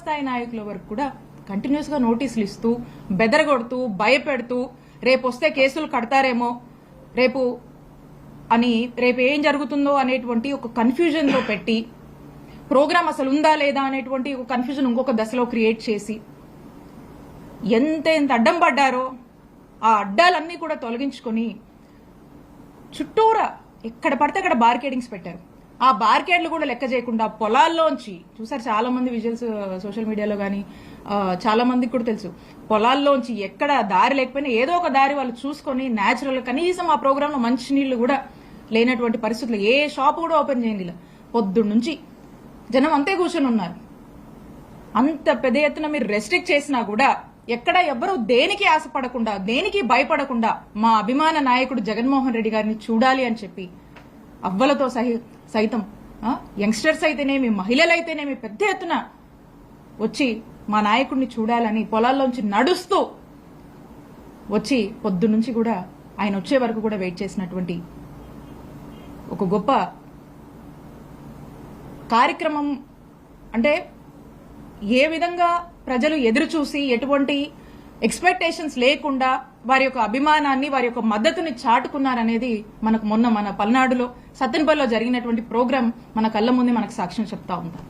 స్థాయి నాయకుల వరకు కూడా కంటిన్యూస్గా నోటీసులు ఇస్తూ బెదరగొడుతూ భయపెడుతూ రేపు వస్తే కేసులు కడతారేమో రేపు అని రేపు ఏం జరుగుతుందో అనేటువంటి ఒక కన్ఫ్యూజన్లో పెట్టి ప్రోగ్రామ్ అసలు ఉందా లేదా అనేటువంటి ఒక కన్ఫ్యూజన్ ఇంకొక దశలో క్రియేట్ చేసి ఎంత ఎంత అడ్డం పడ్డారో ఆ అడ్డాలన్నీ కూడా తొలగించుకొని చుట్టూరా ఎక్కడ పడితే అక్కడ బార్కేడింగ్స్ పెట్టారు. ఆ బార్కేడ్లు కూడా లెక్క చేయకుండా పొలాల్లోంచి చూసారు చాలా మంది విజువల్స్ సోషల్ మీడియాలో కానీ చాలా మందికి కూడా తెలుసు. పొలాల్లోంచి ఎక్కడ దారి లేకపోయినా ఏదో ఒక దారి వాళ్ళు చూసుకొని న్యాచురల్ కనీసం ఆ ప్రోగ్రామ్లో మంచి నీళ్ళు కూడా లేనటువంటి పరిస్థితులు ఏ షాప్ కూడా ఓపెన్ చేయండి పొద్దున్న నుంచి జనం అంతే కూర్చొని ఉన్నారు. అంత పెద్ద ఎత్తున మీరు రెస్ట్రిక్ట్ చేసినా కూడా ఎక్కడ ఎవ్వరూ దేనికి ఆశపడకుండా దేనికి భయపడకుండా మా అభిమాన నాయకుడు జగన్మోహన్ రెడ్డి గారిని చూడాలి అని చెప్పి అవ్వలతో సహి సైతం యంగ్స్టర్స్ అయితేనేమి మహిళలైతేనేమి పెద్ద ఎత్తున వచ్చి మా నాయకుడిని చూడాలని పొలాల్లోంచి నడుస్తూ వచ్చి పొద్దు నుంచి కూడా ఆయన వచ్చే వరకు కూడా వెయిట్ చేసినటువంటి ఒక గొప్ప కార్యక్రమం. అంటే ఏ విధంగా ప్రజలు ఎదురు చూసి ఎటువంటి ఎక్స్పెక్టేషన్స్ లేకుండా వారి యొక్క అభిమానాన్ని వారి యొక్క మద్దతుని చాటుకున్నారనేది మనకు మొన్న మన పల్నాడులో సత్తెనపల్లిలో జరిగినటువంటి ప్రోగ్రాం మన కళ్ళ ముందే మనకు సాక్ష్యం చెప్తా ఉంటాం